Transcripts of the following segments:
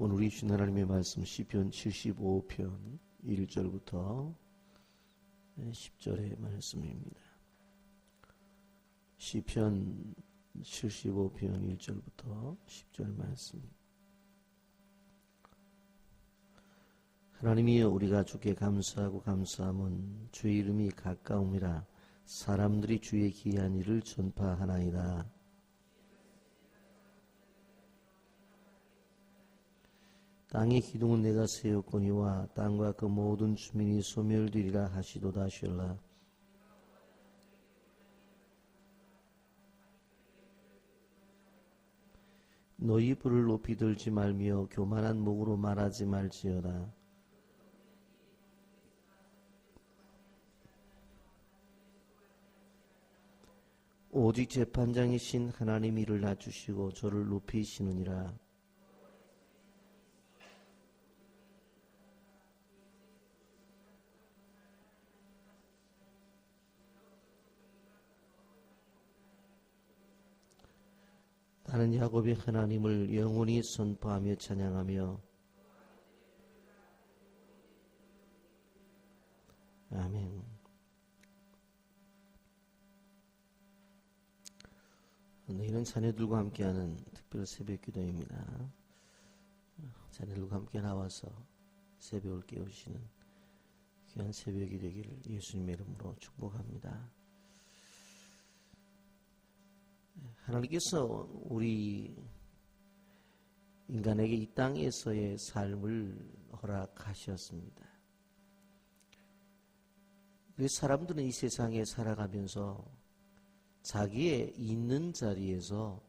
오늘 우리 주신 하나님의 말씀 시편 75편 1절부터 10절의 말씀입니다. 시편 75편 1절부터 10절 말씀. 하나님이여 우리가 주께 감사하고 감사함은 주의 이름이 가까움이라 사람들이 주의 기한 일을 전파하나이다. 땅의 기둥은 내가 세웠거니와 땅과 그 모든 주민이 소멸되리라 하시도다 쉴라. 너희 불을 높이 들지 말며 교만한 목으로 말하지 말지어다. 오직 재판장이신 하나님 이를 낮추시고 저를 높이시느니라. 나는 야곱의 하나님을 영원히 선포하며 찬양하며 아멘. 내일은 자녀들과 함께하는 특별 새벽 기도입니다. 자녀들과 함께 나와서 새벽을 깨우시는 귀한 새벽이 되기를 예수님의 이름으로 축복합니다. 하나님께서 우리 인간에게 이 땅에서의 삶을 허락하셨습니다. 그 사람들은 이 세상에 살아가면서 자기의 있는 자리에서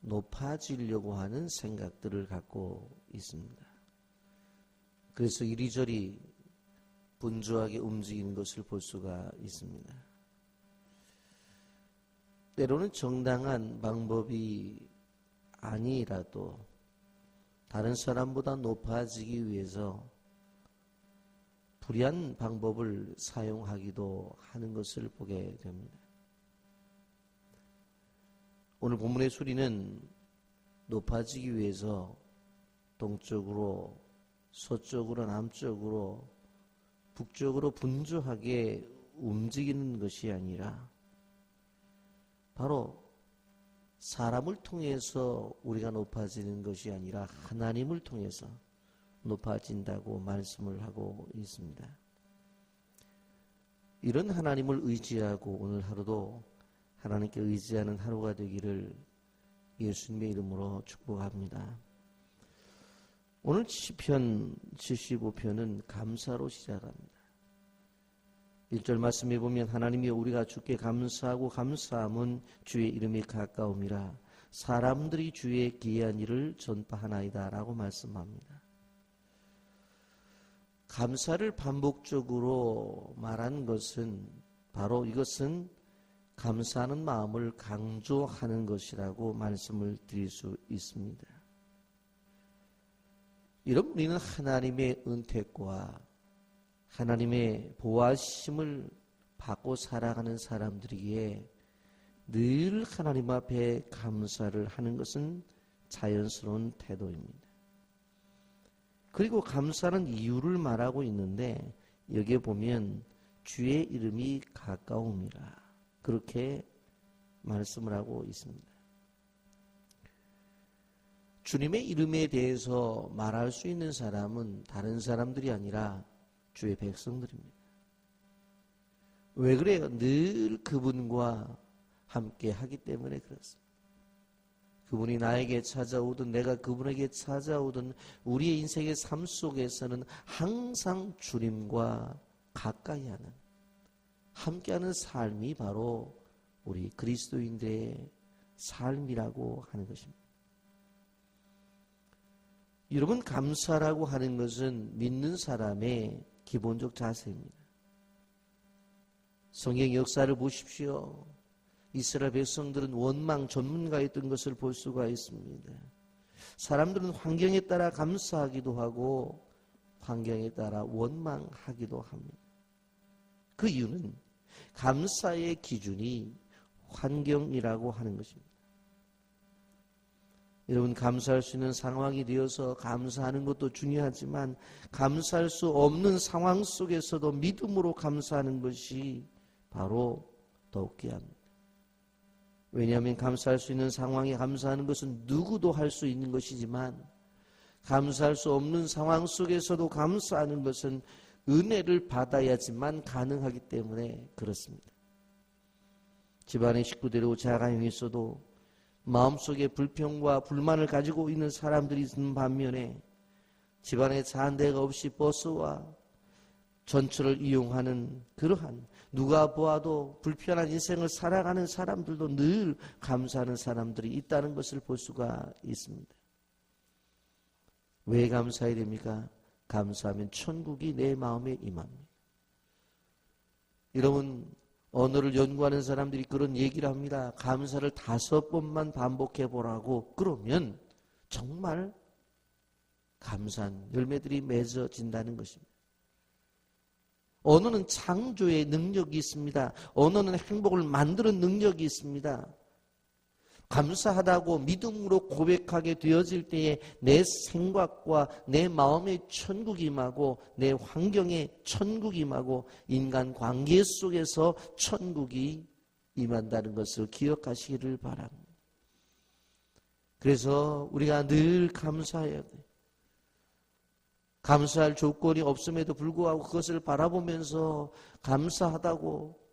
높아지려고 하는 생각들을 갖고 있습니다. 그래서 이리저리 분주하게 움직이는 것을 볼 수가 있습니다. 때로는 정당한 방법이 아니라도 다른 사람보다 높아지기 위해서 불리한 방법을 사용하기도 하는 것을 보게 됩니다. 오늘 본문의 수리는 높아지기 위해서 동쪽으로, 서쪽으로, 남쪽으로, 북쪽으로 분주하게 움직이는 것이 아니라 바로 사람을 통해서 우리가 높아지는 것이 아니라 하나님을 통해서 높아진다고 말씀을 하고 있습니다. 이런 하나님을 의지하고 오늘 하루도 하나님께 의지하는 하루가 되기를 예수님의 이름으로 축복합니다. 오늘 시편 75편은 감사로 시작합니다. 1절 말씀에 보면 하나님이 우리가 주께 감사하고 감사함은 주의 이름이 가까움이라 사람들이 주의 기이한 일을 전파하나이다 라고 말씀합니다. 감사를 반복적으로 말한 것은 바로 이것은 감사하는 마음을 강조하는 것이라고 말씀을 드릴 수 있습니다. 여러분, 우리는 하나님의 은택과 하나님의 보호하심을 받고 살아가는 사람들이기에 늘 하나님 앞에 감사를 하는 것은 자연스러운 태도입니다. 그리고 감사는 이유를 말하고 있는데 여기에 보면 주의 이름이 가까움이라 그렇게 말씀을 하고 있습니다. 주님의 이름에 대해서 말할 수 있는 사람은 다른 사람들이 아니라 주의 백성들입니다. 왜 그래요? 늘 그분과 함께 하기 때문에 그렇습니다. 그분이 나에게 찾아오든 내가 그분에게 찾아오든 우리의 인생의 삶 속에서는 항상 주님과 가까이 하는 함께하는 삶이 바로 우리 그리스도인들의 삶이라고 하는 것입니다. 여러분 감사라고 하는 것은 믿는 사람의 기본적 자세입니다. 성경 역사를 보십시오. 이스라엘 백성들은 원망 전문가였던 것을 볼 수가 있습니다. 사람들은 환경에 따라 감사하기도 하고 환경에 따라 원망하기도 합니다. 그 이유는 감사의 기준이 환경이라고 하는 것입니다. 여러분 감사할 수 있는 상황이 되어서 감사하는 것도 중요하지만 감사할 수 없는 상황 속에서도 믿음으로 감사하는 것이 바로 더욱 귀합니다. 왜냐하면 감사할 수 있는 상황에 감사하는 것은 누구도 할 수 있는 것이지만 감사할 수 없는 상황 속에서도 감사하는 것은 은혜를 받아야지만 가능하기 때문에 그렇습니다. 집안의 식구들이고 자가형이 있어도 마음속에 불평과 불만을 가지고 있는 사람들이 있는 반면에 집안에 잔대가 없이 버스와 전철을 이용하는 그러한 누가 보아도 불편한 인생을 살아가는 사람들도 늘 감사하는 사람들이 있다는 것을 볼 수가 있습니다. 왜 감사해야 됩니까? 감사하면 천국이 내 마음에 임합니다. 여러분, 언어를 연구하는 사람들이 그런 얘기를 합니다. 감사를 다섯 번만 반복해 보라고 그러면 정말 감사한 열매들이 맺어진다는 것입니다. 언어는 창조의 능력이 있습니다. 언어는 행복을 만드는 능력이 있습니다. 감사하다고 믿음으로 고백하게 되어질 때에 내 생각과 내 마음의 천국이 임하고 내 환경에 천국이 임하고 인간 관계 속에서 천국이 임한다는 것을 기억하시기를 바랍니다. 그래서 우리가 늘 감사해야 돼. 감사할 조건이 없음에도 불구하고 그것을 바라보면서 감사하다고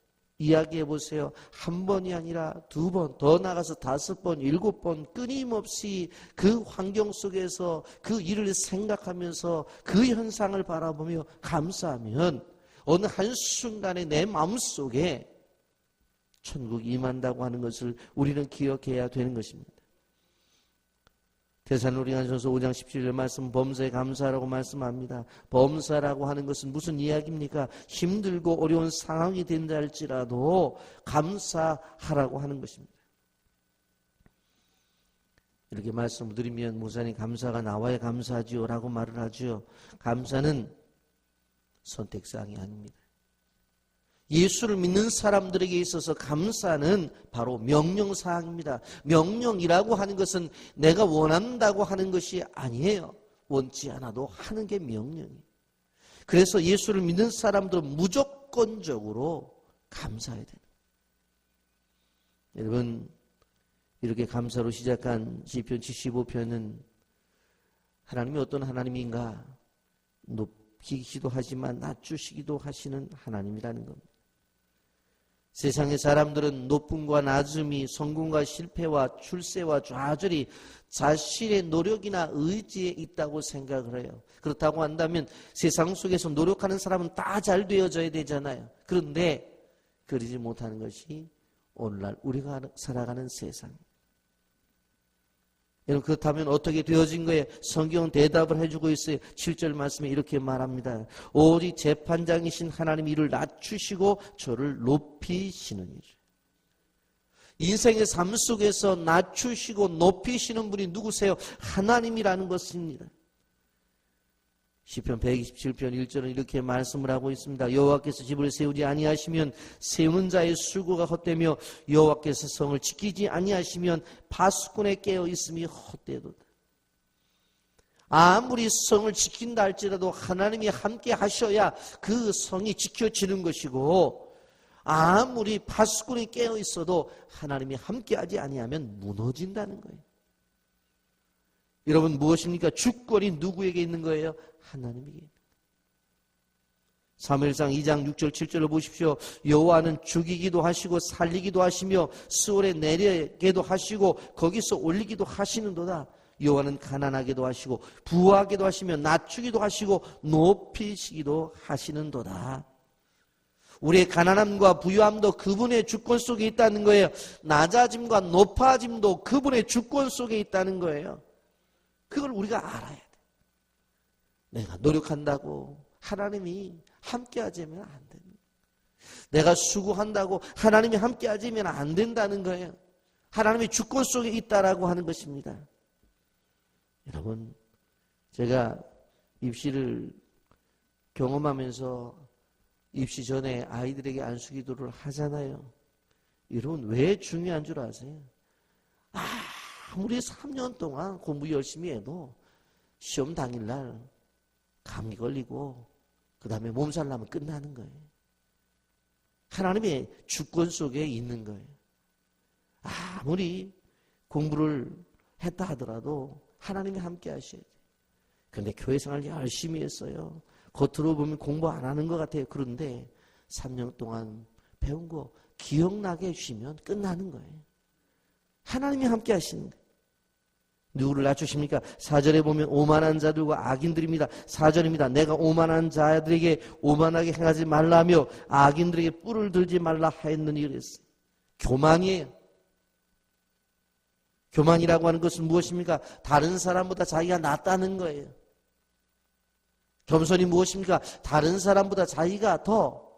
이야기해 보세요. 한 번이 아니라 두 번, 더 나가서 다섯 번, 일곱 번 끊임없이 그 환경 속에서 그 일을 생각하면서 그 현상을 바라보며 감사하면 어느 한순간에 내 마음속에 천국이 임한다고 하는 것을 우리는 기억해야 되는 것입니다. 대산우리간전서 5장 17절 말씀 범사에 감사라고 말씀합니다. 범사라고 하는 것은 무슨 이야기입니까? 힘들고 어려운 상황이 된다 할지라도 감사하라고 하는 것입니다. 이렇게 말씀을 드리면 무사님 감사가 나와야 감사하지요 라고 말을 하죠. 감사는 선택사항이 아닙니다. 예수를 믿는 사람들에게 있어서 감사는 바로 명령사항입니다. 명령이라고 하는 것은 내가 원한다고 하는 것이 아니에요. 원치 않아도 하는 게 명령이에요. 그래서 예수를 믿는 사람들은 무조건적으로 감사해야 돼요. 여러분, 이렇게 감사로 시작한 시편 75편은 하나님이 어떤 하나님인가 높이기도 하지만 낮추시기도 하시는 하나님이라는 겁니다. 세상의 사람들은 높음과 낮음이 성공과 실패와 출세와 좌절이 자신의 노력이나 의지에 있다고 생각을 해요. 그렇다고 한다면 세상 속에서 노력하는 사람은 다 잘 되어져야 되잖아요. 그런데 그러지 못하는 것이 오늘날 우리가 살아가는 세상. 여러분 그렇다면 어떻게 되어진 거예요? 성경은 대답을 해주고 있어요. 7절 말씀에 이렇게 말합니다. 오직 재판장이신 하나님 이를 낮추시고 저를 높이시느니라. 인생의 삶 속에서 낮추시고 높이시는 분이 누구세요? 하나님이라는 것입니다. 시편 127편 1절은 이렇게 말씀을 하고 있습니다. 여호와께서 집을 세우지 아니하시면 세우는 자의 수고가 헛되며 여호와께서 성을 지키지 아니하시면 파수꾼에 깨어 있음이 헛되도다. 아무리 성을 지킨다 할지라도 하나님이 함께 하셔야 그 성이 지켜지는 것이고 아무리 파수꾼이 깨어 있어도 하나님이 함께 하지 아니하면 무너진다는 거예요. 여러분 무엇입니까? 주권이 누구에게 있는 거예요? 하나님에게. 사무엘상 2장 6절 7절을 보십시오. 여호와는 죽이기도 하시고 살리기도 하시며 수월에 내리게도 하시고 거기서 올리기도 하시는도다. 여호와는 가난하게도 하시고 부하게도 하시며 낮추기도 하시고 높이시기도 하시는도다. 우리의 가난함과 부유함도 그분의 주권 속에 있다는 거예요. 낮아짐과 높아짐도 그분의 주권 속에 있다는 거예요. 그걸 우리가 알아야 돼. 내가 노력한다고 하나님이 함께 하자면 안 됩니다. 내가 수고한다고 하나님이 함께 하자면 안 된다는 거예요. 하나님의 주권 속에 있다라고 하는 것입니다. 여러분, 제가 입시를 경험하면서 입시 전에 아이들에게 안수기도를 하잖아요. 여러분, 왜 중요한 줄 아세요? 아 무리 3년 동안 공부 열심히 해도 시험 당일날 감기 걸리고 그 다음에 몸살 나면 끝나는 거예요. 하나님의 주권 속에 있는 거예요. 아무리 공부를 했다 하더라도 하나님이 함께 하셔야 돼요. 근데 교회 생활 열심히 했어요. 겉으로 보면 공부 안 하는 것 같아요. 그런데 3년 동안 배운 거 기억나게 해주시면 끝나는 거예요. 하나님이 함께 하시는 거예요. 누구를 낮추십니까? 4절에 보면 오만한 자들과 악인들입니다. 4절입니다. 내가 오만한 자들에게 오만하게 행하지 말라며 악인들에게 뿔을 들지 말라 하였느니 그랬어요. 교만이에요. 교만이라고 하는 것은 무엇입니까? 다른 사람보다 자기가 낫다는 거예요. 겸손이 무엇입니까? 다른 사람보다 자기가 더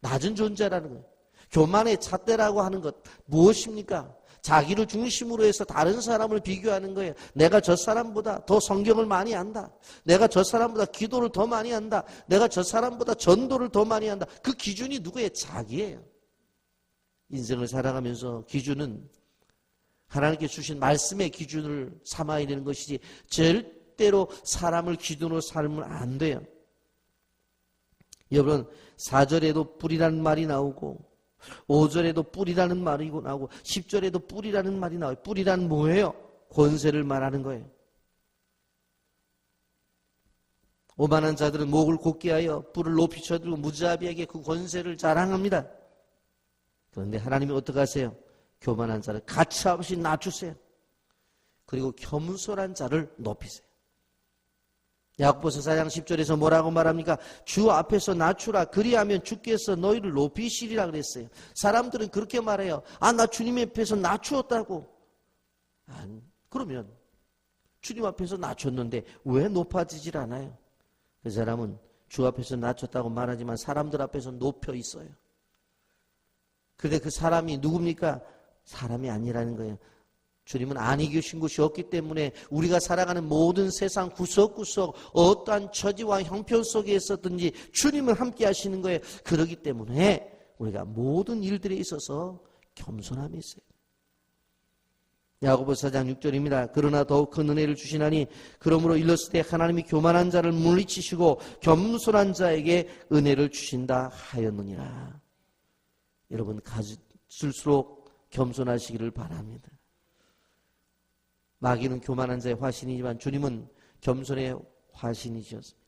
낮은 존재라는 거예요. 교만의 잣대라고 하는 것 무엇입니까? 자기를 중심으로 해서 다른 사람을 비교하는 거예요. 내가 저 사람보다 더 성경을 많이 안다. 내가 저 사람보다 기도를 더 많이 한다. 내가 저 사람보다 전도를 더 많이 한다. 그 기준이 누구의 자기예요. 인생을 살아가면서 기준은 하나님께 주신 말씀의 기준을 삼아야 되는 것이지 절대로 사람을 기준으로 살면 안 돼요. 여러분 4절에도 뿌리라는 말이 나오고 5절에도 뿌리라는 말이 나오고 10절에도 뿌리라는 말이 나와요. 뿌리란 뭐예요? 권세를 말하는 거예요. 오만한 자들은 목을 곧게 하여 뿔을 높이 쳐들고 무자비하게 그 권세를 자랑합니다. 그런데 하나님이 어떻게 하세요? 교만한 자를 가차없이 낮추세요. 그리고 겸손한 자를 높이세요. 야고보서 4장 10절에서 뭐라고 말합니까? 주 앞에서 낮추라. 그리하면 주께서 너희를 높이시리라 그랬어요. 사람들은 그렇게 말해요. 아, 나 주님 앞에서 낮추었다고. 아, 그러면 주님 앞에서 낮췄는데 왜 높아지질 않아요? 그 사람은 주 앞에서 낮췄다고 말하지만 사람들 앞에서 높여 있어요. 근데 그 사람이 누굽니까? 사람이 아니라는 거예요. 주님은 안이 계신 곳이 없기 때문에 우리가 살아가는 모든 세상 구석구석 어떠한 처지와 형편 속에 있었든지 주님은 함께 하시는 거예요. 그러기 때문에 우리가 모든 일들에 있어서 겸손함이 있어요. 야고보 4장 6절입니다. 그러나 더욱 큰 은혜를 주시나니 그러므로 일렀을 때 하나님이 교만한 자를 물리치시고 겸손한 자에게 은혜를 주신다 하였느니라. 여러분 가질수록 겸손하시기를 바랍니다. 마귀는 교만한 자의 화신이지만 주님은 겸손의 화신이셨습니다.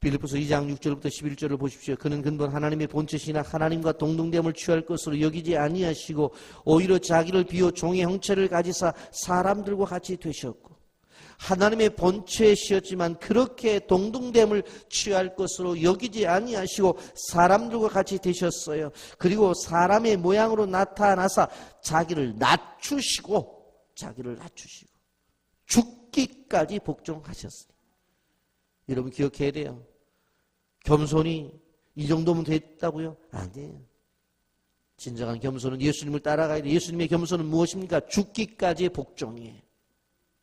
빌리포스 2장 6절부터 11절을 보십시오. 그는 근본 하나님의 본체시나 하나님과 동등됨을 취할 것으로 여기지 아니하시고 오히려 자기를 비워 종의 형체를 가지사 사람들과 같이 되셨고 하나님의 본체시였지만 그렇게 동등됨을 취할 것으로 여기지 아니하시고 사람들과 같이 되셨어요. 그리고 사람의 모양으로 나타나사 자기를 낮추시고 자기를 낮추시고 죽기까지 복종하셨어요. 여러분 기억해야 돼요. 겸손이 이 정도면 됐다고요? 아니에요. 진정한 겸손은 예수님을 따라가야 돼. 예수님의 겸손은 무엇입니까? 죽기까지의 복종이에요.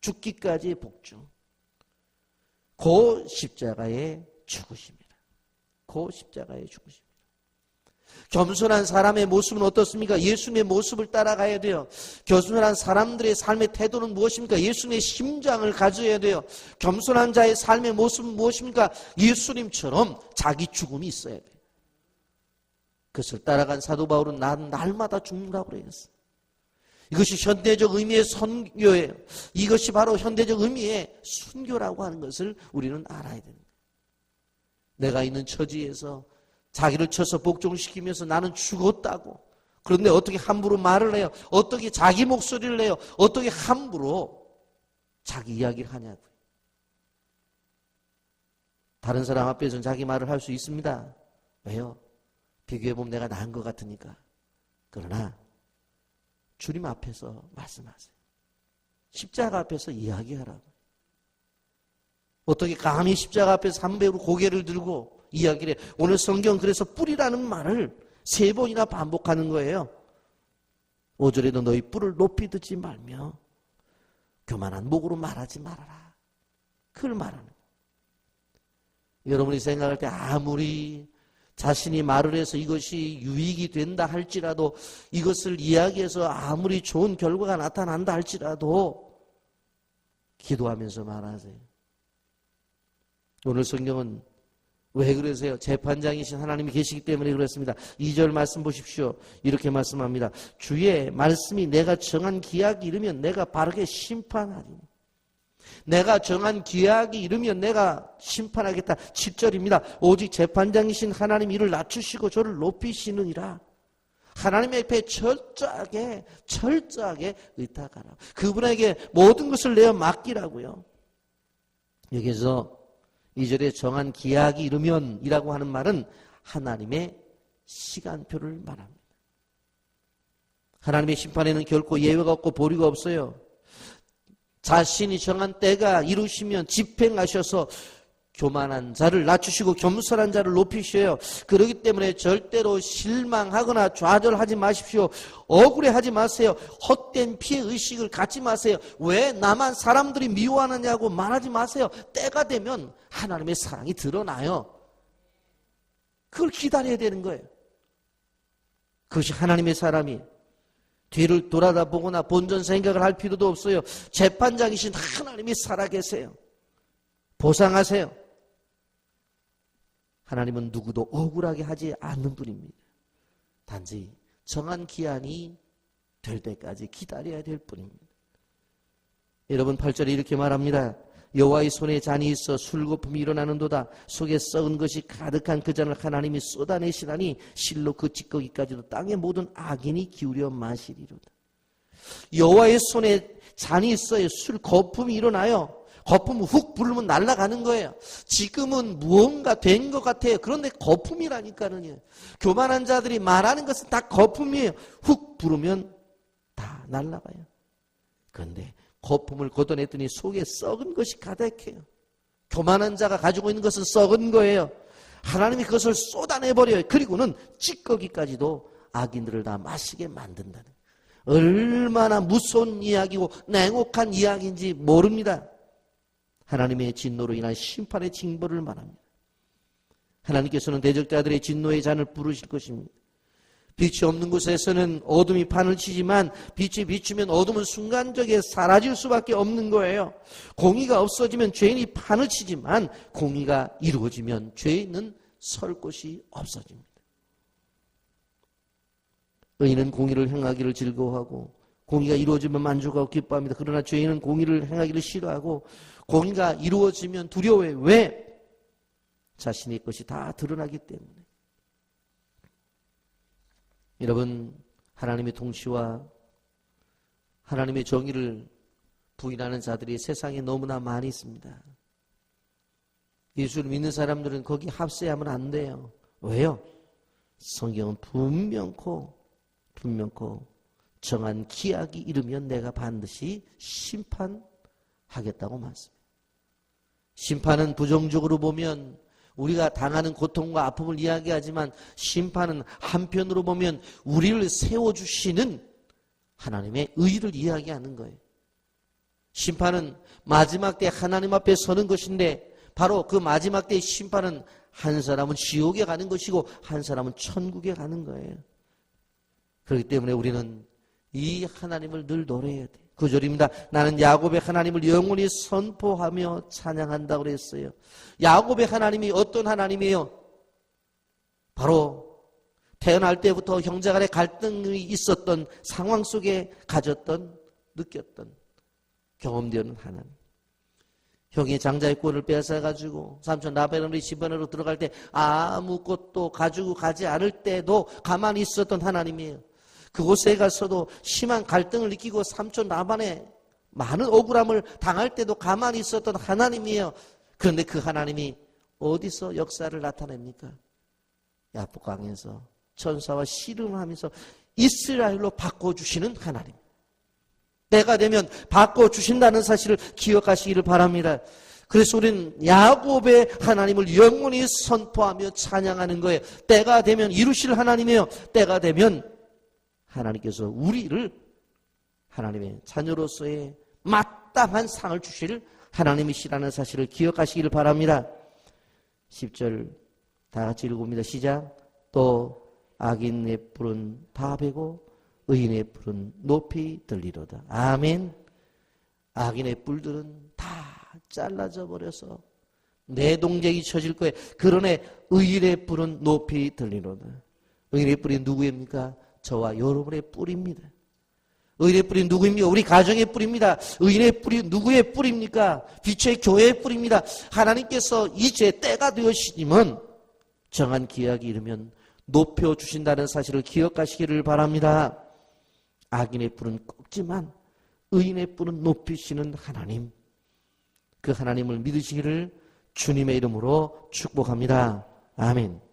죽기까지의 복종. 고 십자가의 죽으십니다. 고 십자가의 죽으십니다. 겸손한 사람의 모습은 어떻습니까? 예수님의 모습을 따라가야 돼요. 겸손한 사람들의 삶의 태도는 무엇입니까? 예수님의 심장을 가져야 돼요. 겸손한 자의 삶의 모습은 무엇입니까? 예수님처럼 자기 죽음이 있어야 돼요. 그것을 따라간 사도 바울은 난 날마다 죽는다고 그랬어요. 이것이 현대적 의미의 선교예요. 이것이 바로 현대적 의미의 순교라고 하는 것을 우리는 알아야 됩니다. 내가 있는 처지에서 자기를 쳐서 복종시키면서 나는 죽었다고. 그런데 어떻게 함부로 말을 해요? 어떻게 자기 목소리를 내요? 어떻게 함부로 자기 이야기를 하냐고요. 다른 사람 앞에서는 자기 말을 할 수 있습니다. 왜요? 비교해보면 내가 나은 것 같으니까. 그러나 주님 앞에서 말씀하세요. 십자가 앞에서 이야기하라고. 어떻게 감히 십자가 앞에서 삼배로 고개를 들고 이야기를 해. 오늘 성경 그래서 뿌리라는 말을 세 번이나 반복하는 거예요. 5절에도 너희 뿔을 높이 듣지 말며 교만한 목으로 말하지 말아라. 그걸 말하는 거예요. 여러분이 생각할 때 아무리 자신이 말을 해서 이것이 유익이 된다 할지라도 이것을 이야기해서 아무리 좋은 결과가 나타난다 할지라도 기도하면서 말하세요. 오늘 성경은 왜 그러세요? 재판장이신 하나님이 계시기 때문에 그렇습니다. 2절 말씀 보십시오. 이렇게 말씀합니다. 주의 말씀이 내가 정한 기약이 이르면 내가 바르게 심판하리니. 내가 정한 기약이 이르면 내가 심판하겠다. 7절입니다. 오직 재판장이신 하나님 이를 낮추시고 저를 높이시느니라. 하나님의 앞에 철저하게 철저하게 의탁하라. 그분에게 모든 것을 내어 맡기라고요. 여기서 2절에 정한 기약이 이르면 이라고 하는 말은 하나님의 시간표를 말합니다. 하나님의 심판에는 결코 예외가 없고 보류가 없어요. 자신이 정한 때가 이루시면 집행하셔서 교만한 자를 낮추시고 겸손한 자를 높이셔요. 그러기 때문에 절대로 실망하거나 좌절하지 마십시오. 억울해하지 마세요. 헛된 피해 의식을 갖지 마세요. 왜 나만 사람들이 미워하느냐고 말하지 마세요. 때가 되면 하나님의 사랑이 드러나요. 그걸 기다려야 되는 거예요. 그것이 하나님의 사람이 뒤를 돌아다 보거나 본전 생각을 할 필요도 없어요. 재판장이신 하나님이 살아계세요. 보상하세요. 하나님은 누구도 억울하게 하지 않는 분입니다. 단지 정한 기한이 될 때까지 기다려야 될 뿐입니다. 여러분 8절에 이렇게 말합니다. 여호와의 손에 잔이 있어 술거품이 일어나는도다 속에 썩은 것이 가득한 그 잔을 하나님이 쏟아내시나니 실로 그 찌꺼기까지도 땅의 모든 악인이 기울여 마시리로다. 여호와의 손에 잔이 있어요. 술 거품이 일어나요. 거품 훅 부르면 날아가는 거예요. 지금은 무언가 된 것 같아요. 그런데 거품이라니까는요. 교만한 자들이 말하는 것은 다 거품이에요. 훅 부르면 다 날아가요. 그런데 거품을 걷어냈더니 속에 썩은 것이 가득해요. 교만한 자가 가지고 있는 것은 썩은 거예요. 하나님이 그것을 쏟아내버려요. 그리고는 찌꺼기까지도 악인들을 다 마시게 만든다는. 얼마나 무서운 이야기고 냉혹한 이야기인지 모릅니다. 하나님의 진노로 인한 심판의 징벌을 말합니다. 하나님께서는 대적자들의 진노의 잔을 부르실 것입니다. 빛이 없는 곳에서는 어둠이 판을 치지만 빛이 비추면 어둠은 순간적에 사라질 수밖에 없는 거예요. 공의가 없어지면 죄인이 판을 치지만 공의가 이루어지면 죄인은 설 곳이 없어집니다. 의인은 공의를 행하기를 즐거워하고 공의가 이루어지면 만족하고 기뻐합니다. 그러나 죄인은 공의를 행하기를 싫어하고 공의가 이루어지면 두려워해. 왜? 자신의 것이 다 드러나기 때문에. 여러분, 하나님의 통치와 하나님의 정의를 부인하는 자들이 세상에 너무나 많이 있습니다. 예수를 믿는 사람들은 거기 합세하면 안 돼요. 왜요? 성경은 분명코, 분명코 정한 기약이 이르면 내가 반드시 심판하겠다고 말씀니다 심판은 부정적으로 보면 우리가 당하는 고통과 아픔을 이야기하지만 심판은 한편으로 보면 우리를 세워주시는 하나님의 의를 이야기하는 거예요. 심판은 마지막 때 하나님 앞에 서는 것인데 바로 그 마지막 때의 심판은 한 사람은 지옥에 가는 것이고 한 사람은 천국에 가는 거예요. 그렇기 때문에 우리는 이 하나님을 늘 노래해야 돼. 구절입니다. 나는 야곱의 하나님을 영원히 선포하며 찬양한다고 그랬어요. 야곱의 하나님이 어떤 하나님이에요? 바로 태어날 때부터 형제 간의 갈등이 있었던 상황 속에 가졌던 느꼈던 경험되는 하나님. 형이 장자의 꼴을 빼앗아가지고 삼촌 라베론의 집안으로 들어갈 때 아무것도 가지고 가지 않을 때도 가만히 있었던 하나님이에요. 그곳에 가서도 심한 갈등을 느끼고 삼촌 라반의 많은 억울함을 당할 때도 가만히 있었던 하나님이에요. 그런데 그 하나님이 어디서 역사를 나타냅니까? 야복강에서 천사와 씨름하면서 이스라엘로 바꿔주시는 하나님. 때가 되면 바꿔주신다는 사실을 기억하시기를 바랍니다. 그래서 우리는 야곱의 하나님을 영원히 선포하며 찬양하는 거예요. 때가 되면 이루실 하나님이에요. 때가 되면 하나님께서 우리를 하나님의 자녀로서의 마땅한 상을 주실 하나님이시라는 사실을 기억하시기를 바랍니다. 10절 다 같이 읽어봅니다. 시작. 또 악인의 뿔은 다 베고 의인의 뿔은 높이 들리로다. 아멘. 악인의 뿔들은 다 잘라져 버려서 내 동작이 쳐질 거예요. 그러네 의인의 뿔은 높이 들리로다. 의인의 뿔이 누구입니까? 저와 여러분의 뿔입니다. 의인의 뿔이 누구입니까? 우리 가정의 뿔입니다. 의인의 뿔이 누구의 뿔입니까? 빛의 교회의 뿔입니다. 하나님께서 이제 때가 되었으면 정한 기약이 이르면 높여 주신다는 사실을 기억하시기를 바랍니다. 악인의 뿔은 꺾지만 의인의 뿔은 높이시는 하나님. 그 하나님을 믿으시기를 주님의 이름으로 축복합니다. 아멘.